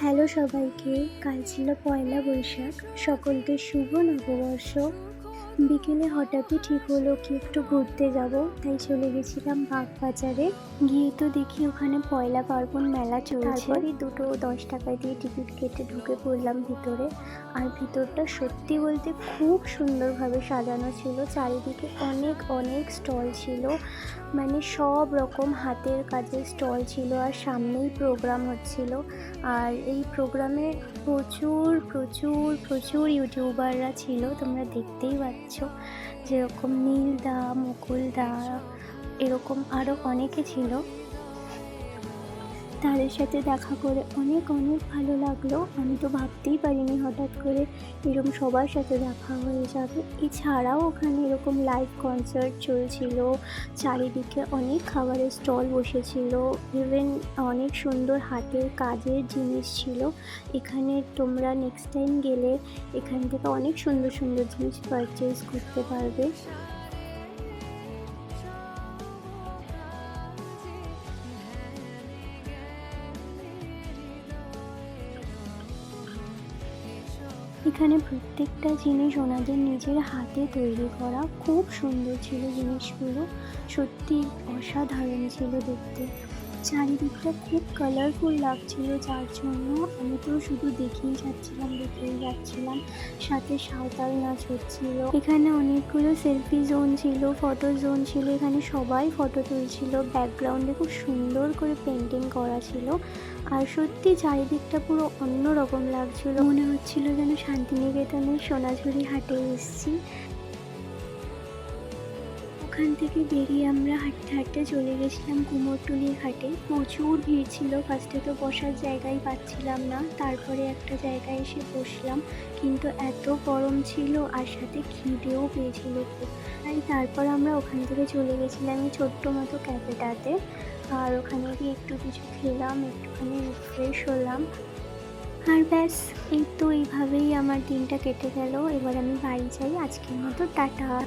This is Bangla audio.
হ্যালো সবাইকে কাল ছিল পয়লা বৈশাখ। সকলকে শুভ নববর্ষ। বিকেলে হঠাৎই ঠিক হলো কি একটু ঘুরতে যাব, তাই চলে গেছিলাম বাগবাজারে। গিয়ে তো দেখি ওখানে পয়লা পার্বণ মেলা চলছে। তারপরে দুটো দশ টাকা দিয়ে টিকিট কেটে ঢুকে পড়লাম ভিতরে। আর ভিতরটা সত্যি বলতে খুব সুন্দরভাবে সাজানো ছিল। চারিদিকে অনেক অনেক স্টল ছিল। মানে সব রকম হাতের কাজের স্টল ছিল আর সামনেই প্রোগ্রাম হচ্ছিল। আর এই প্রোগ্রামে প্রচুর প্রচুর প্রচুর ইউটিউবাররা ছিল। তোমরা দেখতেই পাচ্ছ। যেরকম নীল দা মুকুল দা এরকম আরও অনেকে ছিল। তাদের সাথে দেখা করে অনেক অনেক ভালো লাগল। আমি তো ভাবতেই পারিনি হঠাৎ করে এরকম সবার সাথে দেখা হয়ে যাবে। এছাড়াও ওখানে এরকম লাইভ কনসার্ট চলছিল। চারিদিকে অনেক খাবারের স্টল বসেছিল। ইভেন অনেক সুন্দর হাতের কাজের জিনিস ছিল। এখানে তোমরা নেক্সট টাইম গেলে এখান থেকে অনেক সুন্দর সুন্দর জিনিস পারচেস করতে পারবে। এখানে প্রত্যেকটা জিনিস ওনাদের নিজের হাতে তৈরি করা খুব সুন্দর ছিল জিনিসগুলো। সত্যি অসাধারণ ছিল দেখতে। চারিদিকটা খুব কালারফুল লাগছিল, যার জন্য আমি তো শুধু দেখেই যাচ্ছিলাম দেখেই যাচ্ছিলাম। সাথে সাঁওতাল নাচ হচ্ছিল। এখানে অনেকগুলো সেলফি জোন ছিল ফটো জোন ছিল। এখানে সবাই ফটো তুলছিল। ব্যাকগ্রাউন্ডে খুব সুন্দর করে পেন্টিং করা ছিল। আর সত্যি চারিদিকটা পুরো অন্যরকম লাগছিল। মনে হচ্ছিল যেন শান্তিনিকেতনের সোনাঝুরি হাটে এসেছি। ওখান থেকে বেরিয়ে আমরা হাঁটতে হাঁটতে চলে গেছিলাম কুমোরটুলির ঘাটে। প্রচুর ভিড় ছিল ফার্স্টে তো বসার জায়গাই পাচ্ছিলাম না, তারপরে একটা জায়গায় এসে বসলাম, কিন্তু এত গরম ছিল আর সাথে খিদেও পেয়েছিল খুব। তাই তারপর আমরা ওখান থেকে চলে গেছিলাম এই ছোট্ট মতো ক্যাফেটাতে, আর ওখানে গিয়ে একটু কিছু খেলাম, একটুখানি রিফ্রেশ হলাম। আর ব্যাস, এই তো এইভাবেই আমার দিনটা কেটে গেল। এবার আমি বাড়ি যাই। আজকের মতো, টাটা।